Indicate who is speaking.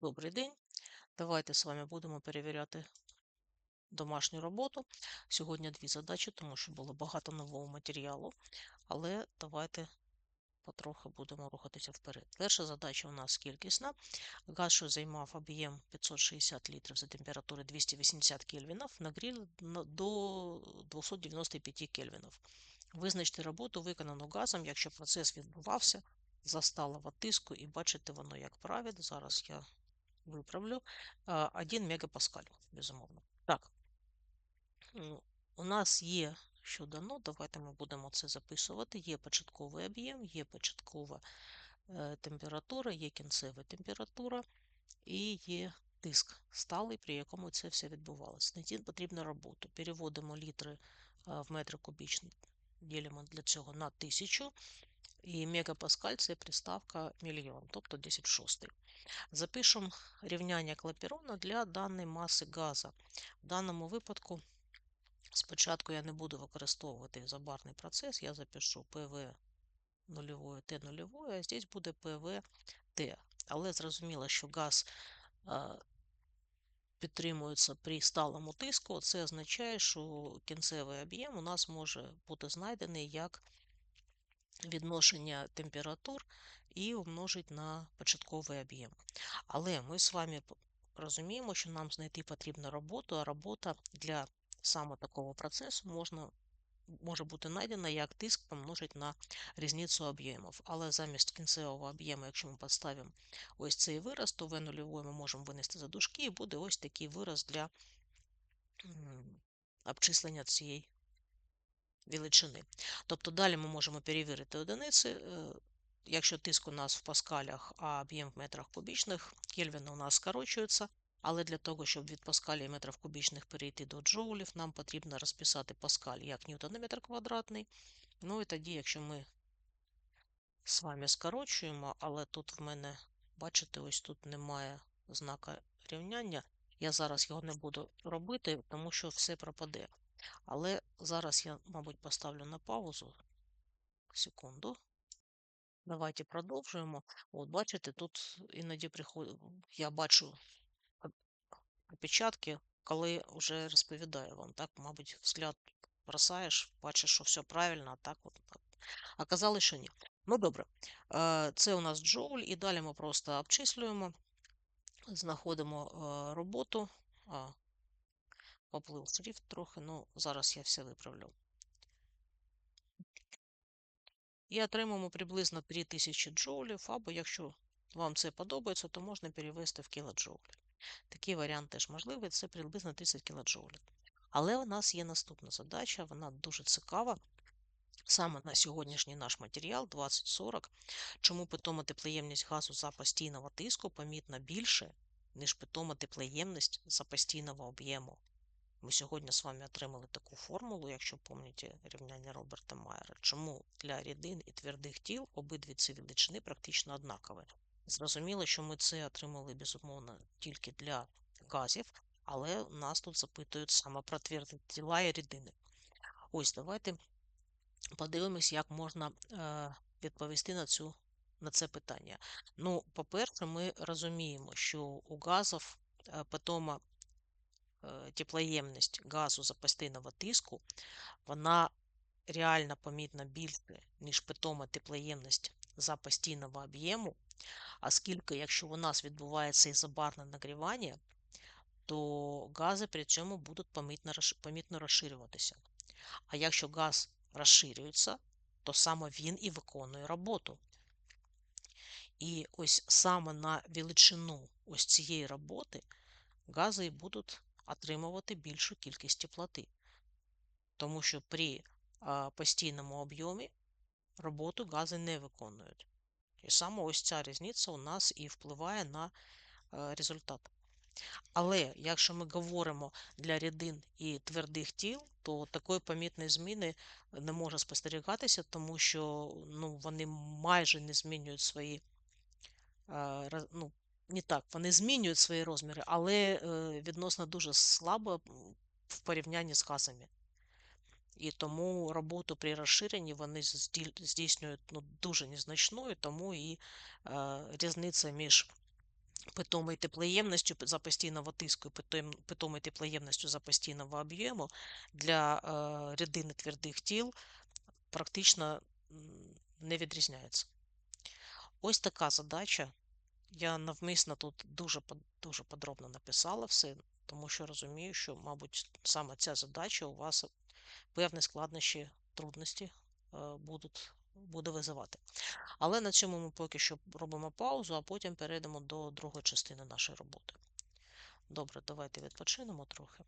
Speaker 1: Добрий день. Давайте з вами будемо перевіряти домашню роботу. Сьогодні дві задачі, тому що було багато нового матеріалу, але давайте потрохи будемо рухатися вперед. Перша задача у нас кількісна. Газ, що займав об'єм 560 літрів за температури 280 кельвінів, нагрів до 295 кельвінів. Визначте роботу, виконану газом, якщо процес відбувався за сталого тиску, і бачите воно як правило. Зараз я виправлю. 1 мегапаскаль, безумовно. Так, у нас є що дано, давайте ми будемо це записувати. Є початковий об'єм, є початкова е, температура, є кінцева температура і є тиск сталий, при якому це все відбувалося. Знайти потрібно роботу. Переводимо літри в метри кубічні, ділимо для цього на тисячу. І мегапаскаль це приставка мільйон, тобто 10 в 6. Запишемо рівняння клапірона для даної маси газу. В даному випадку, спочатку я не буду використовувати забарний процес, я запишу ПВ нульовою Т нульовою, а здесь буде ПВ Т. Але зрозуміло, що газ підтримується при сталому тиску, це означає, що кінцевий об'єм у нас може бути знайдений як відношення температур і умножить на початковий об'єм. Але ми з вами розуміємо, що нам знайти потрібну роботу, а робота для саме такого процесу можна, може бути знайдена як тиск помножить на різницю об'ємів. Але замість кінцевого об'єму, якщо ми поставимо ось цей вираз, то В 0 ми можемо винести за дужки, і буде ось такий вираз для обчислення цієї величини. Тобто далі ми можемо перевірити одиниці. Е, якщо тиск у нас в паскалях, а об'єм в метрах кубічних, Кельвін у нас скорочується. Але для того, щоб від паскалі і метрів кубічних перейти до джоулів, нам потрібно розписати паскаль як ньютон на метр квадратний. Ну і тоді, якщо ми з вами скорочуємо, але тут в мене, бачите, ось тут немає знака рівняння. Я зараз його не буду робити, тому що все пропаде. Але зараз я, мабуть, поставлю на паузу. Секунду. Давайте продовжуємо. От, бачите, тут іноді приходить, я бачу опечатки, коли вже розповідаю вам. Так, мабуть, взгляд бросаєш, бачиш, що все правильно, а так от. А казали, що ні. Ну, добре. Е, це у нас джоуль, і далі ми просто обчислюємо, знаходимо е, роботу. Поплив шрифт трохи, ну зараз я все виправлю. І отримаємо приблизно 3000 джоулів, або якщо вам це подобається, то можна перевести в кілоджоулі. Такий варіант теж можливий, це приблизно 30 кілоджоулів. Але у нас є наступна задача, вона дуже цікава. Саме на сьогоднішній наш матеріал 2040, чому питома теплоємність газу за постійного тиску помітно більше, ніж питома теплоємність за постійного об'єму. Ми сьогодні з вами отримали таку формулу, якщо пам'ятаєте рівняння Роберта Майера, чому для рідин і твердих тіл обидві ці величини практично однакові. Зрозуміло, що ми це отримали, безумовно, тільки для газів, але нас тут запитують саме про тверді тіла і рідини. Ось давайте подивимось, як можна е, відповісти на цю, на це питання. Ну, по-перше, ми розуміємо, що у газів е, питома теплоємність газу за постійного тиску, вона реально помітно більше, ніж питома теплоємність за постійного об'єму, оскільки, якщо у нас відбувається ізобарне нагрівання, то гази при цьому будуть помітно розширюватися. А якщо газ розширюється, то саме він і виконує роботу. І ось саме на величину ось цієї роботи гази і будуть отримувати більшу кількість теплоти, тому що при постійному об'ємі роботу гази не виконують. І саме ось ця різниця у нас і впливає на результат. Але якщо ми говоримо для рідин і твердих тіл, то такої помітної зміни не може спостерігатися, тому що ну, вони майже не змінюють свої ну, не так, вони змінюють свої розміри, але е, відносно дуже слабо в порівнянні з газами. І тому роботу при розширенні вони здійснюють ну, дуже незначною, тому і е, різниця між питомою теплоємністю за постійного тиску, і питомою теплоємністю за постійного об'єму для е, рідини твердих тіл практично не відрізняється. Ось така задача. Я навмисно тут дуже дуже подробно написала все, тому що розумію, що, мабуть, саме ця задача у вас певні складнощі, трудності е, будуть, буде визивати. Але на цьому ми поки що робимо паузу, а потім перейдемо до другої частини нашої роботи. Добре, давайте відпочинемо трохи.